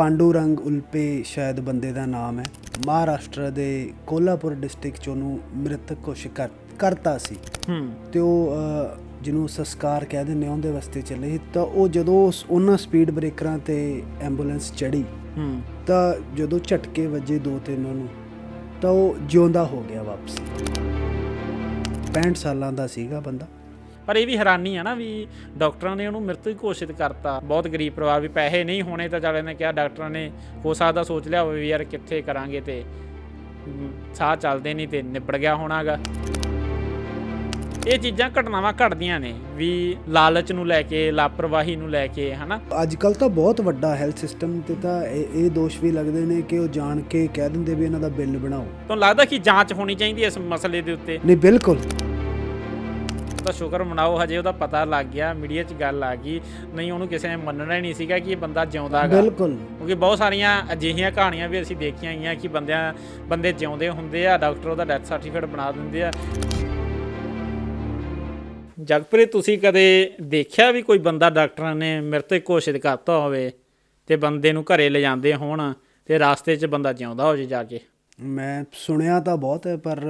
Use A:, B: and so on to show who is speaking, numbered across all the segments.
A: ਪਾਂਡੂ ਰੰਗ ਉਲਪੇ ਸ਼ਾਇਦ ਬੰਦੇ ਦਾ ਨਾਮ ਹੈ। ਮਹਾਰਾਸ਼ਟਰ ਦੇ ਕੋਲਾਪੁਰ ਡਿਸਟ੍ਰਿਕਟ ਚ ਉਹਨੂੰ ਮ੍ਰਿਤਕ ਘੋਸ਼ਿਤ ਕਰ ਕਰਤਾ ਸੀ।
B: ਹੂੰ।
A: ਤੇ ਉਹ ਜਿਹਨੂੰ ਸੰਸਕਾਰ ਕਹਿ ਦਿੰਦੇ ਆ ਉਹਦੇ ਵਾਸਤੇ ਚੱਲੇ ਤਾਂ ਉਹ ਜਦੋਂ ਉਹਨਾਂ ਸਪੀਡ ਬ੍ਰੇਕਰਾਂ ਤੇ ਐਂਬੂਲੈਂਸ ਚੜੀ
B: ਹੂੰ।
A: ਤਾਂ ਜਦੋਂ ਝਟਕੇ ਵੱਜੇ ਦੋ ਤਿੰਨ ਉਹਨੂੰ ਤਾਂ ਉਹ ਜਿਉਂਦਾ ਹੋ ਗਿਆ ਵਾਪਸ। 65 ਸਾਲਾਂ ਦਾ ਸੀਗਾ ਬੰਦਾ।
B: ਪਰ ਇਹ ਵੀ ਹੈਰਾਨੀ ਆ ਨਾ ਵੀ ਡਾਕਟਰਾਂ ਨੇ ਉਹਨੂੰ ਮ੍ਰਿਤਕ ਘੋਸ਼ਿਤ ਕਰਤਾ। ਬਹੁਤ ਗਰੀਬ ਪਰਿਵਾਰ ਵੀ ਪੈਸੇ ਨਹੀਂ ਹੋਣੇ ਤਾਂ ਚੱਲ ਇਹਨੇ ਕਿਹਾ ਡਾਕਟਰਾਂ ਨੇ ਹੋ ਸਕਦਾ ਸੋਚ ਲਿਆ ਹੋਵੇ ਵੀ ਯਾਰ ਕਿੱਥੇ ਕਰਾਂਗੇ ਤੇ। ਸਾਹ ਚੱਲਦੇ ਨਹੀਂ ਤੇ ਨਿਬੜ ਗਿਆ ਹੋਣਾਗਾ। ਇਹ ਚੀਜ਼ਾਂ ਘਟਨਾਵਾਂ ਘਟਦੀਆਂ ਨੇ ਵੀ ਲਾਲਚ ਨੂੰ ਲੈ ਕੇ ਲਾਪਰਵਾਹੀ ਨੂੰ ਲੈ ਕੇ ਹਨਾ?
A: ਅੱਜ ਕੱਲ ਤਾਂ ਬਹੁਤ ਵੱਡਾ ਹੈਲਥ ਸਿਸਟਮ ਤੇ ਤਾਂ ਇਹ ਦੋਸ਼ ਵੀ ਲੱਗਦੇ ਨੇ ਕਿ ਉਹ ਜਾਣ ਕੇ ਕਹਿ ਦਿੰਦੇ ਵੀ ਇਹਨਾਂ ਦਾ ਬਿੱਲ ਬਣਾਓ।
B: ਤੁਹਾਨੂੰ ਲੱਗਦਾ ਕਿ ਜਾਂਚ ਹੋਣੀ ਚਾਹੀਦੀ ਇਸ ਮਸਲੇ ਦੇ ਉੱਤੇ?
A: ਨਹੀਂ ਬਿਲਕੁਲ।
B: ਤਾਂ ਸ਼ੁਕਰ ਮਨਾਓ ਹਜੇ ਉਹਦਾ ਪਤਾ ਲੱਗ ਗਿਆ ਮੀਡੀਆ 'ਚ ਗੱਲ ਆ ਗਈ। ਨਹੀਂ ਉਹਨੂੰ ਕਿਸੇ ਨੇ ਮੰਨਣਾ ਹੀ ਨਹੀਂ ਸੀਗਾ ਕਿ ਇਹ ਬੰਦਾ ਜਿਉਂਦਾ ਹੈਗਾ
A: ਬਿਲਕੁਲ।
B: ਕਿਉਂਕਿ ਬਹੁਤ ਸਾਰੀਆਂ ਅਜਿਹੀਆਂ ਕਹਾਣੀਆਂ ਵੀ ਅਸੀਂ ਦੇਖੀਆਂ ਗਈਆਂ ਕਿ ਬੰਦਿਆਂ ਬੰਦੇ ਜਿਉਂਦੇ ਹੁੰਦੇ ਆ ਡਾਕਟਰ ਉਹਦਾ ਡੈਥ ਸਰਟੀਫਿਕੇਟ ਬਣਾ ਦਿੰਦੇ ਆ। ਜਗਪ੍ਰੀਤ ਤੁਸੀਂ ਕਦੇ ਦੇਖਿਆ ਵੀ ਕੋਈ ਬੰਦਾ ਡਾਕਟਰਾਂ ਨੇ ਮ੍ਰਿਤਕ ਘੋਸ਼ਿਤ ਕਰਤਾ ਹੋਵੇ ਤੇ ਬੰਦੇ ਨੂੰ ਘਰੇ ਲੈ ਜਾਂਦੇ ਹੋਣ ਤੇ ਰਾਸਤੇ 'ਚ ਬੰਦਾ ਜਿਉਂਦਾ ਹੋ ਜੇ ਜਾ ਕੇ?
A: ਮੈਂ ਸੁਣਿਆ ਤਾਂ ਬਹੁਤ ਹੈ ਪਰ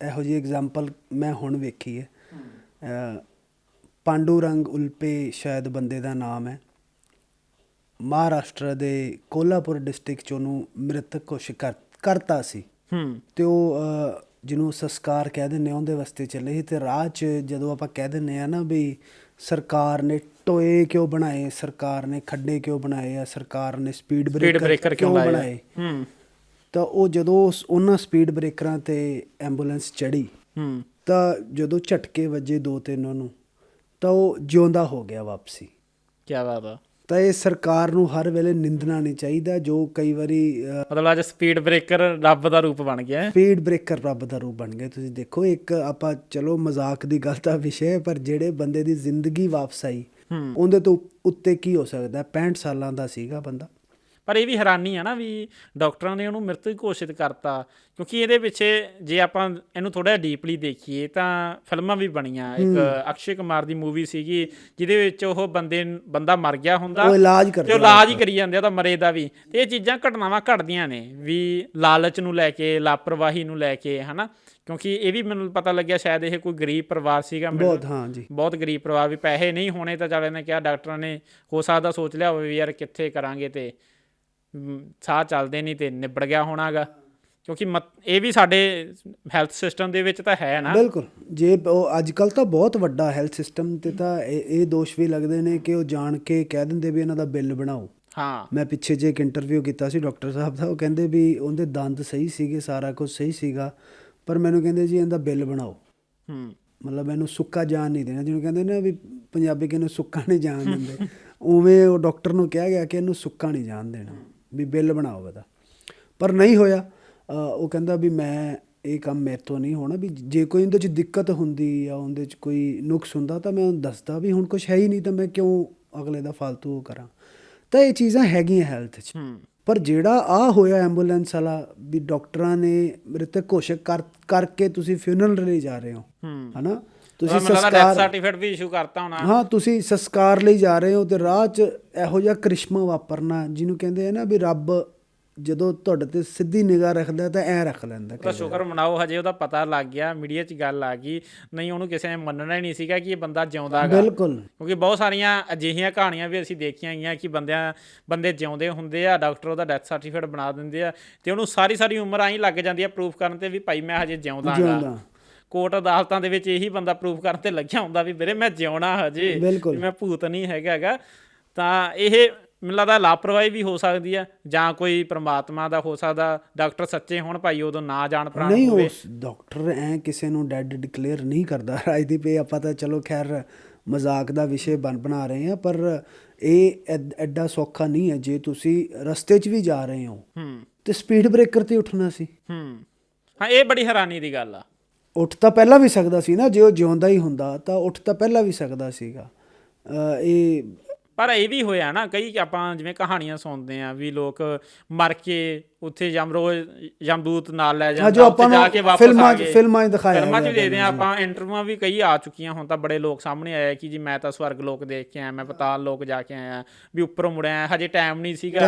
A: ਇਹੋ ਜਿਹੀ ਐਗਜ਼ਾਮਪਲ ਮੈਂ ਹੁਣ ਵੇਖੀ ਹੈ। ਪਾਂਡੂ ਰੰਗ ਉਲਪੇ ਸ਼ਾਇਦ ਬੰਦੇ ਦਾ ਨਾਮ ਹੈ। ਮਹਾਰਾਸ਼ਟਰ ਦੇ ਕੋਲਾਪੁਰ ਡਿਸਟ੍ਰਿਕਟ ਚ ਉਹਨੂੰ ਮ੍ਰਿਤਕ ਕਰ ਕਰਤਾ ਸੀ।
B: ਹੂੰ।
A: ਤੇ ਉਹ ਜਿਹਨੂੰ ਸੰਸਕਾਰ ਕਹਿ ਦਿੰਦੇ ਆ ਉਹਦੇ ਵਾਸਤੇ ਚੱਲੇ ਸੀ। ਤੇ ਰਾਹ 'ਚ ਜਦੋਂ ਆਪਾਂ ਕਹਿ ਦਿੰਦੇ ਆ ਨਾ ਵੀ ਸਰਕਾਰ ਨੇ ਟੋਏ ਕਿਉਂ ਬਣਾਏ ਸਰਕਾਰ ਨੇ ਖੱਡੇ ਕਿਉਂ ਬਣਾਏ ਆ ਸਰਕਾਰ ਨੇ ਸਪੀਡ ਬ੍ਰੇਕਰ
B: ਕਿਉਂ
A: ਬਣਾਏ?
B: ਹੂੰ।
A: ਤਾਂ ਉਹ ਜਦੋਂ ਉਹਨਾਂ ਸਪੀਡ ਬ੍ਰੇਕਰਾਂ ਤੇ ਐਂਬੂਲੈਂਸ ਚੜੀ
B: ਹੂੰ।
A: ਤਾਂ ਜਦੋਂ ਝਟਕੇ ਵੱਜੇ ਦੋ ਤਿੰਨ ਉਹਨੂੰ ਤਾਂ ਉਹ ਜਿਉਂਦਾ ਹੋ ਗਿਆ ਵਾਪਸੀ।
B: ਕੀ ਬਾਤ ਆ।
A: ਤਾਂ ਇਹ ਸਰਕਾਰ ਨੂੰ ਹਰ ਵੇਲੇ ਨਿੰਦਣਾ ਨਹੀਂ ਚਾਹੀਦਾ ਜੋ ਕਈ ਵਾਰੀ
B: ਮਤਲਬ ਅੱਜ ਸਪੀਡ ਬ੍ਰੇਕਰ ਰੱਬ ਦਾ ਰੂਪ ਬਣ ਗਿਆ। ਹੈ।
A: ਸਪੀਡ ਬ੍ਰੇਕਰ ਰੱਬ ਦਾ ਰੂਪ ਬਣ ਗਏ ਤੁਸੀਂ ਦੇਖੋ ਇੱਕ ਆਪਾਂ ਚਲੋ ਮਜ਼ਾਕ ਦੀ ਗੱਲ ਤਾਂ ਵਿਸ਼ੇ ਪਰ ਜਿਹੜੇ ਬੰਦੇ ਦੀ ਜ਼ਿੰਦਗੀ ਵਾਪਸ ਆਈ ਉਹਦੇ ਤੋਂ ਉੱਤੇ ਕੀ ਹੋ ਸਕਦਾ? 65 ਸਾਲਾਂ ਦਾ ਸੀਗਾ ਬੰਦਾ।
B: ਪਰ ਇਹ ਵੀ ਹੈਰਾਨੀ ਆ ਨਾ ਵੀ ਡਾਕਟਰਾਂ ਨੇ ਉਹਨੂੰ ਮ੍ਰਿਤਕ ਘੋਸ਼ਿਤ ਕਰਤਾ ਕਿਉਂਕਿ ਇਹਦੇ ਪਿੱਛੇ ਜੇ ਆਪਾਂ ਇਹਨੂੰ ਥੋੜਾ ਡੀਪਲੀ ਦੇਖੀਏ ਤਾਂ ਫਿਲਮਾਂ ਵੀ ਬਣੀਆਂ ਇੱਕ ਅਕਸ਼ੇ ਕੁਮਾਰ ਦੀ ਮੂਵੀ ਸੀਗੀ ਜਿਹਦੇ ਵਿੱਚ ਉਹ ਬੰਦੇ ਬੰਦਾ ਮਰ ਗਿਆ ਹੁੰਦਾ
A: ਉਹ ਇਲਾਜ
B: ਤੇ
A: ਕਰਦੇ
B: ਉਹ ਇਲਾਜ ਹੀ ਕਰੀ ਜਾਂਦੇ ਆ ਤਾਂ ਮਰੇ ਦਾ ਵੀ। ਤੇ ਇਹ ਚੀਜ਼ਾਂ ਘਟਨਾਵਾਂ ਘਟਦੀਆਂ ਨੇ ਵੀ ਲਾਲਚ ਨੂੰ ਲੈ ਕੇ ਲਾਪਰਵਾਹੀ ਨੂੰ ਲੈ ਕੇ ਹਨਾ? ਕਿਉਂਕਿ ਇਹ ਵੀ ਮੈਨੂੰ ਪਤਾ ਲੱਗਿਆ ਸ਼ਾਇਦ ਇਹ ਕੋਈ ਗਰੀਬ ਪਰਿਵਾਰ ਸੀਗਾ
A: ਬਹੁਤ ਹਾਂ ਜੀ।
B: ਬਹੁਤ ਗਰੀਬ ਪਰਿਵਾਰ ਵੀ ਪੈਸੇ ਨਹੀਂ ਹੋਣੇ ਤਾਂ ਚੱਲ ਇਹਨੇ ਕਿਹਾ ਡਾਕਟਰਾਂ ਨੇ ਹੋ ਸਕਦਾ ਸੋਚ ਲਿਆ ਹੋਵੇ ਵੀ ਯਾਰ ਕਿੱਥੇ ਕਰਾਂਗੇ ਤੇ। ਸਾਹ ਚੱਲਦੇ ਨਹੀਂ ਤੇ ਨਿਬੜ ਗਿਆ ਹੋਣਾਗਾ। ਕਿਉਂਕਿ ਇਹ ਵੀ ਸਾਡੇ ਹੈਲਥ ਸਿਸਟਮ ਦੇ ਵਿੱਚ ਤਾਂ ਹੈ ਨਾ।
A: ਬਿਲਕੁਲ। ਜੇ ਉਹ ਅੱਜ ਕੱਲ ਤਾਂ ਬਹੁਤ ਵੱਡਾ ਹੈਲਥ ਸਿਸਟਮ ਤੇ ਤਾਂ ਇਹ ਦੋਸ਼ ਵੀ ਲੱਗਦੇ ਨੇ ਕਿ ਉਹ ਜਾਣ ਕੇ ਕਹਿ ਦਿੰਦੇ ਵੀ ਇਹਨਾਂ ਦਾ ਬਿੱਲ ਬਣਾਓ।
B: ਹਾਂ।
A: ਮੈਂ ਪਿੱਛੇ ਜੇ ਇੱਕ ਇੰਟਰਵਿਊ ਕੀਤਾ ਸੀ ਡਾਕਟਰ ਸਾਹਿਬ ਦਾ ਉਹ ਕਹਿੰਦੇ ਵੀ ਉਹਦੇ ਦੰਦ ਸਹੀ ਸੀਗੇ ਸਾਰਾ ਕੁਝ ਸਹੀ ਸੀਗਾ ਪਰ ਮੈਨੂੰ ਕਹਿੰਦੇ ਜੀ ਇਹਦਾ ਬਿੱਲ ਬਣਾਓ।
B: ਹੂੰ।
A: ਮਤਲਬ ਇਹਨੂੰ ਸੁੱਕਾ ਜਾਣ ਨਹੀਂ ਦੇਣਾ ਜਿਹਨੂੰ ਕਹਿੰਦੇ ਨੇ ਵੀ ਪੰਜਾਬੀ ਕਿਹਨੂੰ ਸੁੱਕਾ ਨਹੀਂ ਜਾਣ ਦਿੰਦੇ। ਉਵੇਂ ਉਹ ਡਾਕਟਰ ਨੂੰ ਕਿਹਾ ਗਿਆ ਕਿ ਇਹਨੂੰ ਸੁੱਕਾ ਨਹੀਂ ਜਾਣ ਦੇਣਾ। ਵੀ ਬਿੱਲ ਬਣਾਓ ਇਹਦਾ। ਪਰ ਨਹੀਂ ਹੋਇਆ। ਉਹ ਕਹਿੰਦਾ ਵੀ ਮੈਂ ਇਹ ਕੰਮ ਮੇਰੇ ਤੋਂ ਨਹੀਂ ਹੋਣਾ ਵੀ ਜੇ ਕੋਈ ਉਹਦੇ ਚ ਦਿੱਕਤ ਹੁੰਦੀ ਜਾਂ ਉਹਦੇ ਚ ਕੋਈ ਨੁਕਸ ਹੁੰਦਾ ਤਾਂ ਮੈਂ ਉਹਨੂੰ ਦੱਸਦਾ ਵੀ ਹੁਣ ਕੁਝ ਹੈ ਹੀ ਨਹੀਂ ਤਾਂ ਮੈਂ ਕਿਉਂ ਅਗਲੇ ਦਾ ਫालतू ਕਰਾਂ। ਤਾਂ ਇਹ ਚੀਜ਼ਾਂ ਹੈਗੀਆਂ ਹੈਲਥ 'ਚ। ਪਰ ਜਿਹੜਾ ਆ ਹੋਇਆ ਐਂਬੂਲੈਂਸ ਵਾਲਾ ਵੀ ਡਾਕਟਰਾਂ ਨੇ ਮ੍ਰਿਤਕ ਘੋਸ਼ਿਤ ਕਰ ਕਰਕੇ ਤੁਸੀਂ ਫਿਊਨਰਲ ਲਈ ਜਾ ਰਹੇ ਹੂੰ। ਹਨਾ?
B: ਤੁਸੀਂ
A: ਤੁਸੀਂ
B: ਡੈਥ
A: ਸੰਸਕਾਰ
B: ਸਰਟੀਫਿਕੇਟ ਵੀ ਇਸ਼ੂ ਕਰਤਾ ਹੋਣਾ।
A: ਹਾਂ ਤੁਸੀਂ ਸੰਸਕਾਰ ਲਈ ਜਾ ਰਹੇ ਹੋ ਤੇ ਰਾਹ 'ਚ ਇਹੋ ਜਿਹਾ ਕ੍ਰਿਸ਼ਮਾ ਵਾਪਰਨਾ ਜਿਹਨੂੰ ਕਹਿੰਦੇ ਆ ਨਾ ਵੀ ਰੱਬ ਜਦੋਂ ਤੁਹਾਡੇ ਤੇ ਸਿੱਧੀ ਨਿਗਾਹ ਰੱਖਦਾ ਤਾਂ ਐ ਰੱਖ ਲੈਂਦਾ
B: ਤਾਂ ਸ਼ੁਕਰ ਮਨਾਓ ਹਜੇ ਉਹਦਾ ਪਤਾ ਲੱਗ ਗਿਆ ਮੀਡੀਆ 'ਚ ਗੱਲ ਆ ਗਈ। ਨਹੀਂ ਉਹਨੂੰ ਕਿਸੇ ਨੇ ਮੰਨਣਾ ਹੀ ਨਹੀਂ ਸੀਗਾ ਕਿ ਇਹ ਬੰਦਾ ਜਿਉਂਦਾ ਹੈਗਾ
A: ਬਿਲਕੁਲ।
B: ਕਿਉਂਕਿ ਬਹੁਤ ਸਾਰੀਆਂ ਅਜਿਹੀਆਂ ਕਹਾਣੀਆਂ ਵੀ ਅਸੀਂ ਦੇਖੀਆਂ ਗਈਆਂ ਕਿ ਬੰਦਿਆਂ ਬੰਦੇ ਜਿਉਂਦੇ ਹੁੰਦੇ ਆ ਡਾਕਟਰ ਉਹਦਾ ਡੈਥ ਸਰਟੀਫਿਕੇਟ ਬਣਾ ਦਿੰਦੇ ਆ ਤੇ ਉਹਨੂੰ ਸਾਰੀ ਸਾਰੀ ਉਮਰ ਆਈ ਲੱਗ ਜਾਂਦੀ ਆ ਪ੍ਰੂਫ ਕਰਨ ਤੇ ਵੀ ਭਾਈ ਮੈਂ ਹਜੇ ਜਿਉਂਦਾ
A: ਜਿਉਂਦਾ।
B: ਹਾਂ ਕੋਰਟ ਅਦਾਲਤਾਂ ਦੇ ਵਿੱਚ ਇਹੀ ਬੰਦਾ ਪ੍ਰੂਫ ਕਰਨ ਤੇ ਲੱਗਿਆ ਹੁੰਦਾ ਵੀ ਵੀਰੇ ਮੈਂ ਜਿਉਣਾ ਹਜੇ ਮੈਂ ਭੂਤ ਨਹੀਂ ਹੈਗਾ ਹੈਗਾ ਤਾਂ ਇਹ ਮੈਨੂੰ ਲੱਗਦਾ ਲਾਪਰਵਾਹੀ ਵੀ ਹੋ ਸਕਦੀ ਆ ਜਾਂ ਕੋਈ ਪ੍ਰਮਾਤਮਾ ਦਾ ਹੋ ਸਕਦਾ ਡਾਕਟਰ ਸੱਚੇ ਹੋਣ ਭਾਈ ਉਦੋਂ ਨਾ ਜਾਣ ਪ੍ਰਾਣ
A: ਨਹੀਂ ਉਸ ਡਾਕਟਰ ਐ ਕਿਸੇ ਨੂੰ ਡੈਡ ਡਿਕਲੇਅਰ ਨਹੀਂ ਕਰਦਾ ਰਾਜਦੀਪ ਇਹ ਆਪਾਂ ਤਾਂ ਚਲੋ ਖੈਰ ਮਜ਼ਾਕ ਦਾ ਵਿਸ਼ੇ ਬਣ ਬਣਾ ਰਹੇ ਹਾਂ ਪਰ ਇਹ ਐਡ- ਐਡਾ ਸੌਖਾ ਨਹੀਂ ਹੈ ਜੇ ਤੁਸੀਂ ਰਸਤੇ 'ਚ ਵੀ ਜਾ ਰਹੇ ਹੋ
B: ਹੂੰ।
A: ਤੇ ਸਪੀਡ ਬ੍ਰੇਕਰ ਤੇ ਉੱਠਣਾ ਸੀ।
B: ਹੂੰ। ਹਾਂ ਇਹ ਬੜੀ ਹੈਰਾਨੀ ਦੀ ਗੱਲ ਆ।
A: ਉੱਠ ਤਾਂ ਪਹਿਲਾਂ ਵੀ ਸਕਦਾ ਸੀ ਨਾ, ਜੇ ਉਹ ਜਿਉਂਦਾ ਹੀ ਹੁੰਦਾ ਤਾਂ ਉੱਠ ਤਾਂ ਪਹਿਲਾਂ ਵੀ ਸਕਦਾ ਸੀਗਾ। ਇਹ
B: ਪਰ ਇਹ ਵੀ ਹੋਇਆ ਨਾ ਕਈ ਆਪਾਂ ਜਿਵੇਂ ਕਹਾਣੀਆਂ ਸੁਣਦੇ ਆ ਵੀ ਲੋਕ ਮਰ ਕੇ ਉੱਥੇ ਯਮਰੋਜ਼ ਯਮਦੂਤ ਨਾਲ ਲੈ
A: ਹਾਂ
B: ਜਾਂਦਾ
A: ਜੋ ਆਪਾਂ
B: ਉੱਥੇ ਜਾ ਕੇ ਵਾਪਸ ਆ ਗਏ।
A: ਫਿਲਮਾਂ 'ਚ ਦਿਖਾਇਆ
B: ਫਿਲਮਾਂ 'ਚ ਦੇਖਦੇ ਆ ਆਪਾਂ ਇੰਟਰਵਿਊਆਂ ਵੀ ਕਈ ਆ ਚੁੱਕੀਆਂ ਹੁਣ ਤਾਂ ਬੜੇ ਲੋਕ ਸਾਹਮਣੇ ਆਏ ਕਿ ਜੀ ਮੈਂ ਤਾਂ ਸਵਰਗ ਲੋਕ ਦੇਖ ਕੇ ਆਇਆ ਮੈਂ ਪਤਾਲ ਲੋਕ ਜਾ ਕੇ ਆਇਆ ਵੀ ਉੱਪਰੋਂ ਮੁੜਿਆ ਹਜੇ ਟਾਈਮ ਨਹੀਂ ਸੀਗਾ।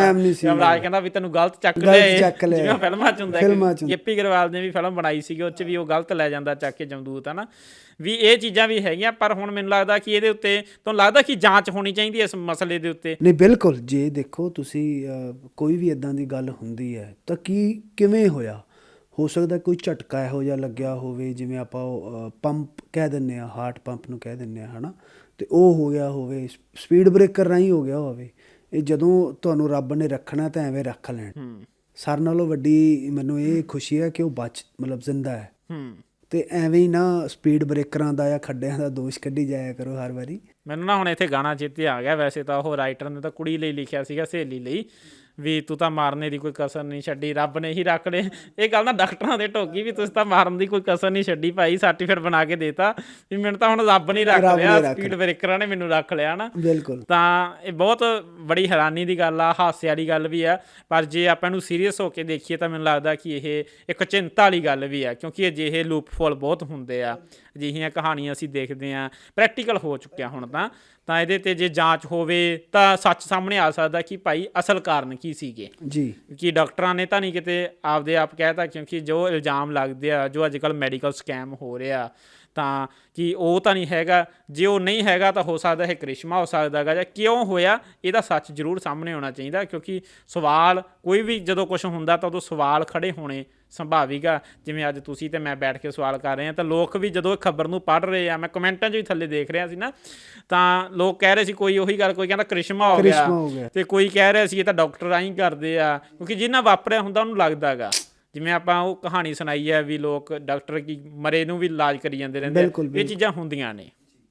B: ਯਮਰਾਜ ਕਹਿੰਦਾ ਵੀ ਤੈਨੂੰ ਗਲਤ ਚੱਕ ਲਿਆ। ਜਿਵੇਂ ਫਿਲਮਾਂ 'ਚ ਹੁੰਦਾ ਕਿ ਗਿੱਪੀ ਗਰੇਵਾਲ ਨੇ ਵੀ ਫਿਲਮ ਬਣਾਈ ਸੀਗੀ ਉਹ 'ਚ ਵੀ ਉਹ ਗਲਤ ਲੈ ਜਾਂਦਾ ਚੱਕ ਕੇ ਜਮਦੂਤ ਹਨਾ? ਵੀ ਇਹ ਚੀਜ਼ਾਂ ਵੀ ਹੈਗੀਆਂ ਪਰ ਹੁਣ ਮੈਨੂੰ ਲੱਗਦਾ ਕਿ ਇਹਦੇ ਉੱਤੇ ਤੁਹਾਨੂੰ ਲੱਗਦਾ ਕਿ ਜਾਂਚ ਹੋਣੀ ਚਾਹੀਦੀ ਹੈ ਇਸ ਮਸਲੇ ਦੇ ਉੱਤੇ?
A: ਨਹੀਂ ਬਿਲਕੁਲ। ਜੇ ਦੇਖੋ ਤੁਸੀਂ ਕੋਈ ਵੀ ਇਦਾਂ ਦੀ ਗੱਲ ਹੁੰਦੀ ਹੈ ਤਾਂ ਕੀ ਕਿਵੇਂ ਹੋਇਆ? ਹੋ ਸਕਦਾ ਕੋਈ ਝਟਕਾ ਇਹੋ ਜਿਹਾ ਲੱਗਿਆ ਹੋਵੇ ਜਿਵੇਂ ਆਪਾਂ ਪੰਪ ਕਹਿ ਦਿੰਨੇ ਆ ਹਾਰਟ ਪੰਪ ਨੂੰ ਕਹਿ ਦਿੰਨੇ ਆ ਹਨਾ? ਤੇ ਉਹ ਹੋ ਗਿਆ ਹੋਵੇ ਸਪੀਡ ਬ੍ਰੇਕਰ ਰਾਹੀਂ ਹੋ ਗਿਆ ਹੋਵੇ ਇਹ ਜਦੋਂ ਤੁਹਾਨੂੰ ਰੱਬ ਨੇ ਰੱਖਣਾ ਤਾਂ ਐਵੇਂ ਰੱਖ ਲੈਣ। ਸਾਰ ਨਾਲੋਂ ਵੱਡੀ ਮੈਨੂੰ ਇਹ ਖੁਸ਼ੀ ਹੈ ਕਿ ਉਹ ਬਚ ਮਤਲਬ ਜ਼ਿੰਦਾ ਹੈ।
B: ਹੂੰ।
A: ਤੇ ਐਵੇਂ ਹੀ ਨਾ ਸਪੀਡ ਬ੍ਰੇਕਰਾਂ ਦਾ ਜਾਂ ਖੱਡਿਆਂ ਦਾ ਦੋਸ਼ ਕੱਢੀ ਜਾਇਆ ਕਰੋ ਹਰ ਵਾਰੀ।
B: ਮੈਨੂੰ ਨਾ ਹੁਣ ਇੱਥੇ ਗਾਣਾ ਚੇਤੇ ਆ ਗਿਆ ਵੈਸੇ ਤਾਂ ਉਹ ਰਾਈਟਰ ਨੇ ਤਾਂ ਕੁੜੀ ਲਈ ਲਿਖਿਆ ਸੀਗਾ ਸਹੇਲੀ ਲਈ। ਵੀ ਤੂੰ ਤਾਂ ਮਾਰਨੇ ਦੀ ਕੋਈ ਕਸਰ ਨਹੀਂ ਛੱਡੀ ਰੱਬ ਨੇ ਹੀ ਰੱਖ ਲਏ ਇਹ ਗੱਲ ਨਾ ਡਾਕਟਰਾਂ ਦੇ ਠੋਕੀ ਵੀ ਤੁਸੀਂ ਤਾਂ ਮਾਰਨ ਦੀ ਕੋਈ ਕਸਰ ਨਹੀਂ ਛੱਡੀ ਭਾਈ ਸਰਟੀਫਿਕੇਟ ਬਣਾ ਕੇ ਦੇਤਾ। ਵੀ ਮੈਨੂੰ ਤਾਂ ਹੁਣ ਰੱਬ ਨਹੀਂ ਰੱਖ ਲਿਆ ਸਪੀਡ ਬ੍ਰੇਕਰਾਂ ਨੇ ਮੈਨੂੰ ਰੱਖ ਲਿਆ ਨਾ
A: ਬਿਲਕੁਲ।
B: ਤਾਂ ਇਹ ਬਹੁਤ ਬੜੀ ਹੈਰਾਨੀ ਦੀ ਗੱਲ ਆ ਹਾਸੇ ਵਾਲੀ ਗੱਲ ਵੀ ਆ। ਪਰ ਜੇ ਆਪਾਂ ਨੂੰ ਸੀਰੀਅਸ ਹੋ ਕੇ ਦੇਖੀਏ ਤਾਂ ਮੈਨੂੰ ਲੱਗਦਾ ਕਿ ਇਹ ਇੱਕ ਚਿੰਤਾ ਵਾਲੀ ਗੱਲ ਵੀ ਆ ਕਿਉਂਕਿ ਅਜਿਹੇ ਲੂਪਫੋਲ ਬਹੁਤ ਹੁੰਦੇ ਆ। ਅਜਿਹੀਆਂ ਕਹਾਣੀਆਂ ਅਸੀਂ ਦੇਖਦੇ ਆ ਪ੍ਰੈਕਟੀਕਲ ਹੋ ਚੁੱਕਿਆ ਹੁਣ ਤਾਂ। ਤਾਂ ਇਹਦੇ ਤੇ ਜੇ ਜਾਂਚ ਹੋਵੇ ਤਾਂ ਸੱਚ ਸਾਹਮਣੇ ਆ ਸਕਦਾ ਕਿ ਭਾਈ ਅਸਲ ਕਾਰਨ ਕੀ ਸੀਗੇ।
A: ਜੀ।
B: ਕਿ ਡਾਕਟਰਾਂ ਨੇ ਤਾਂ ਨਹੀਂ ਕਿਤੇ ਆਪਦੇ ਆਪ ਕਹਿਤਾ ਕਿਉਂਕਿ ਜੋ ਇਲਜ਼ਾਮ ਲੱਗਦੇ ਆ ਜੋ ਅੱਜ ਕੱਲ ਮੈਡੀਕਲ ਸਕੈਮ ਹੋ ਰਿਹਾ ਤਾਂ ਕਿ ਉਹ ਤਾਂ ਨਹੀਂ ਹੈਗਾ ਜੇ ਉਹ ਨਹੀਂ ਹੈਗਾ ਤਾਂ ਹੋ ਸਕਦਾ ਇਹ ਕ੍ਰਿਸ਼ਮਾ ਹੋ ਸਕਦਾ ਹੈਗਾ ਜਾਂ ਕਿਉਂ ਹੋਇਆ ਇਹਦਾ ਸੱਚ ਜ਼ਰੂਰ ਸਾਹਮਣੇ ਆਉਣਾ ਚਾਹੀਦਾ ਕਿਉਂਕਿ ਸਵਾਲ ਕੋਈ ਵੀ ਜਦੋਂ ਕੁਝ ਹੁੰਦਾ ਤਾਂ ਉਦੋਂ ਸਵਾਲ ਖੜੇ ਹੋਣੇ ਸੰਭਾਵਿਕ ਜਿਵੇਂ ਅੱਜ ਤੁਸੀਂ ਤੇ ਮੈਂ ਬੈਠ ਕੇ ਸਵਾਲ ਕਰ ਰਹੇ ਹਾਂ ਤਾਂ ਲੋਕ ਵੀ ਜਦੋਂ ਖਬਰ ਨੂੰ ਪੜ੍ਹ ਰਹੇ ਆ ਮੈਂ ਕਮੈਂਟਾਂ 'ਚ ਵੀ ਥੱਲੇ ਦੇਖ ਰਿਹਾ ਸੀ ਨਾ ਤਾਂ ਲੋਕ ਕਹਿ ਰਹੇ ਸੀ ਕੋਈ ਉਹੀ ਗੱਲ ਕੋਈ ਕਹਿੰਦਾ ਹੋ
A: ਕ੍ਰਿਸ਼ਮਾ ਹੋ ਗਿਆ।
B: ਤੇ ਕੋਈ ਕਹਿ ਰਿਹਾ ਸੀ ਇਹ ਤਾਂ ਡਾਕਟਰ ਆਈ ਕਰਦੇ ਆ ਕਿਉਂਕਿ ਜਿੰਨਾ ਵਾਪਰਿਆ ਹੁੰਦਾ ਉਹਨੂੰ ਲੱਗਦਾਗਾ ਜਿਵੇਂ ਆਪਾਂ ਉਹ ਕਹਾਣੀ ਸੁਣਾਈ ਹੈ ਵੀ ਲੋਕ ਡਾਕਟਰ ਕੀ ਮਰੇ ਨੂੰ ਵੀ ਇਲਾਜ ਕਰੀ ਜਾਂਦੇ ਰਹਿੰਦੇ ਆ।
A: ਬਿਲਕੁਲ,
B: ਇਹ ਚੀਜ਼ਾਂ ਹੁੰਦੀਆਂ ਨੇ